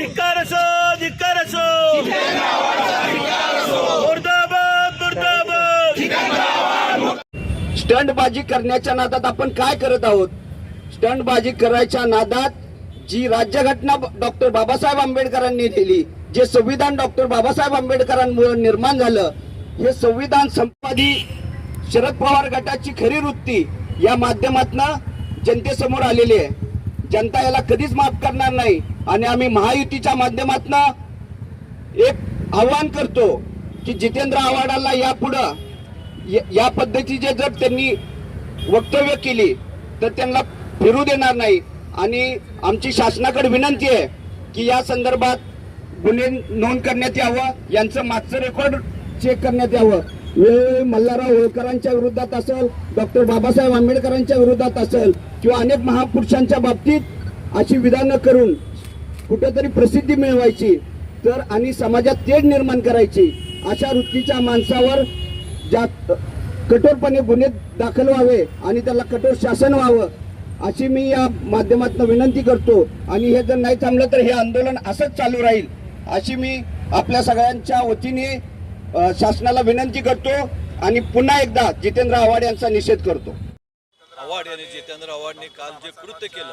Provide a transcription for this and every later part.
धिक्कार असो धिक्कार असो मुर्दाबाद मुर्दाबाद. स्टंटबाजी करण्याच्या नादात आपण काय करत आहोत? स्टंटबाजी करायच्या नादात जी राज्यघटना डॉक्टर बाबासाहेब आंबेडकरांनी दिली जे संविधान डॉक्टर बाबासाहेब आंबेडकरांमुळे निर्माण झालं हे संविधान संपादी शरद पवार गटाची खरी वृत्ती या माध्यमातून जनतेसमोर आलेली आहे. जनता याला कधीच माफ करणार नाही. आणि आम्ही महायुतीच्या माध्यमातून एक आव्हान करतो की जितेंद्र आव्हाडाला यापुढं या- या पद्धतीचे जर त्यांनी वक्तव्य केली तर त्यांना फिरू देणार नाही. आणि आमची शासनाकडे विनंती आहे की या संदर्भात गुन्हे नोंद करण्यात यावं यांचं मागचं रेकॉर्ड चेक करण्यात यावं. वेळोवेळी मल्हारराव होळकरांच्या विरोधात असेल डॉक्टर बाबासाहेब आंबेडकरांच्या विरोधात असेल किंवा अनेक महापुरुषांच्या बाबतीत अशी विधानं करून कुठेतरी प्रसिद्धी मिळवायची तर आणि समाजात तेढ निर्माण करायची अशा वृत्तीच्या माणसावर ज्या कठोरपणे गुन्हे दाखल व्हावे आणि त्याला कठोर शासन व्हावं अशी मी या माध्यमातून विनंती करतो. आणि हे जर नाही थांबलं तर हे आंदोलन असंच चालू राहील अशी मी आपल्या सगळ्यांच्या वतीने शासनाला विनंती करतो आणि पुन्हा एकदा जितेंद्र आव्हाड यांचा निषेध करतो. आव्हाड यांनी जितेंद्र आव्हाडने काल जे कृत्य केलं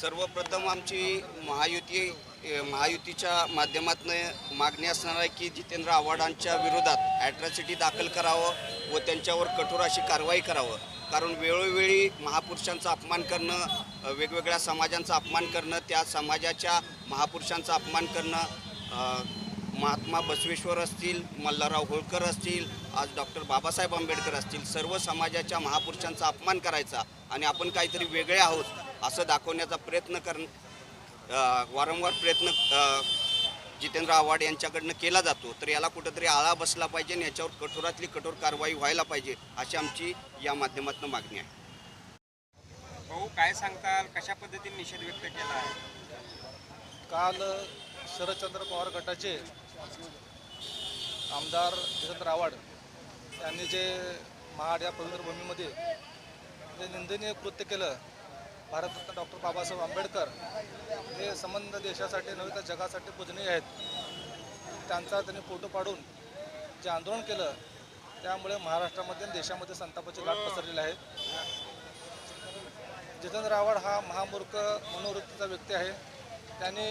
सर्वप्रथम आमची महायुती महायुतीच्या माध्यमातून मागणी असणार आहे की जितेंद्र आव्हाडांच्या विरोधात ॲट्रॉसिटी दाखल करावं व त्यांच्यावर कठोर अशी कारवाई करावं. कारण वेळोवेळी महापुरुषांचा अपमान करणं वेगवेगळ्या समाजांचा अपमान करणं त्या समाजाच्या महापुरुषांचा अपमान करणं महात्मा बसवेश्वर असतील मल्हारराव होळकर असतील आज डॉक्टर बाबासाहेब आंबेडकर असतील सर्व समाजाच्या महापुरुषांचा अपमान करायचा आणि आपण काहीतरी वेगळे आहोत. असं दाखवण्याचा प्रयत्न कर वारंवार प्रयत्न जितेंद्र आव्हाड यांच्याकडनं केला जातो. तर याला कुठंतरी आळा बसला पाहिजे आणि याच्यावर कठोरातली कठोर कारवाई व्हायला पाहिजे अशी आमची या माध्यमातून मागणी आहे. भाऊ काय सांगताल? कशा पद्धतीने निषेध व्यक्त केला आहे? काल शरदचंद्र पवार गटाचे आमदार जितेंद्र आव्हाड यांनी जे महाड या पवित्र भूमीमध्ये जे निंदनीय कृत्य केलं भारतरत्न डॉक्टर बाबासाहेब आंबेडकर हे संबंध देशासाठी नव्हे तर जगासाठी पूजनीय आहेत. त्यांचा त्यांनी फोटो पाडून जे आंदोलन केलं त्यामुळे महाराष्ट्रामध्ये देशामध्ये संतापाची लाट पसरलेली आहे जितेंद्र आव्हाड हा महामूर्ख मनोवृत्तीचा व्यक्ती आहे. त्यांनी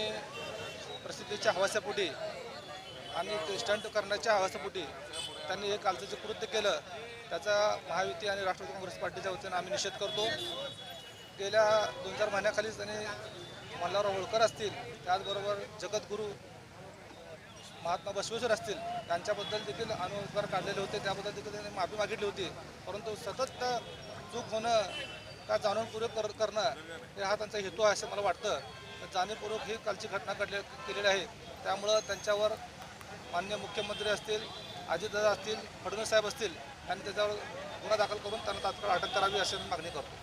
प्रसिद्धीच्या हवासापोटी आणि ते स्टंट करण्याच्या हवासापोटी त्यांनी हे कालचं जे कृत्य केलं त्याचा महायुती आणि राष्ट्रवादी काँग्रेस पार्टीच्या वतीनं आम्ही निषेध करतो. गेल्या दोन चार महिन्याखालीच त्यांनी मल्हारराव होळकर असतील त्याचबरोबर जगद्गुरू महात्मा बसवेश्वर असतील त्यांच्याबद्दल देखील अनुस्वार काढलेले होते त्याबद्दल देखील त्यांनी माफी मागितली होती. परंतु सतत चूक होणं का जाणूनपूर्वक कर करणं हे हा त्यांचा हेतू आहे असं मला वाटतं. जाणीवपूर्वक ही कालची घटना घडले केलेली आहे. त्यामुळं त्यांच्यावर मान्य मुख्यमंत्री असतील अजितदादा असतील फडणवीस साहेब असतील आणि त्याच्यावर गुन्हा दाखल करून त्यांना तात्काळ अटक करावी अशी मागणी करतो.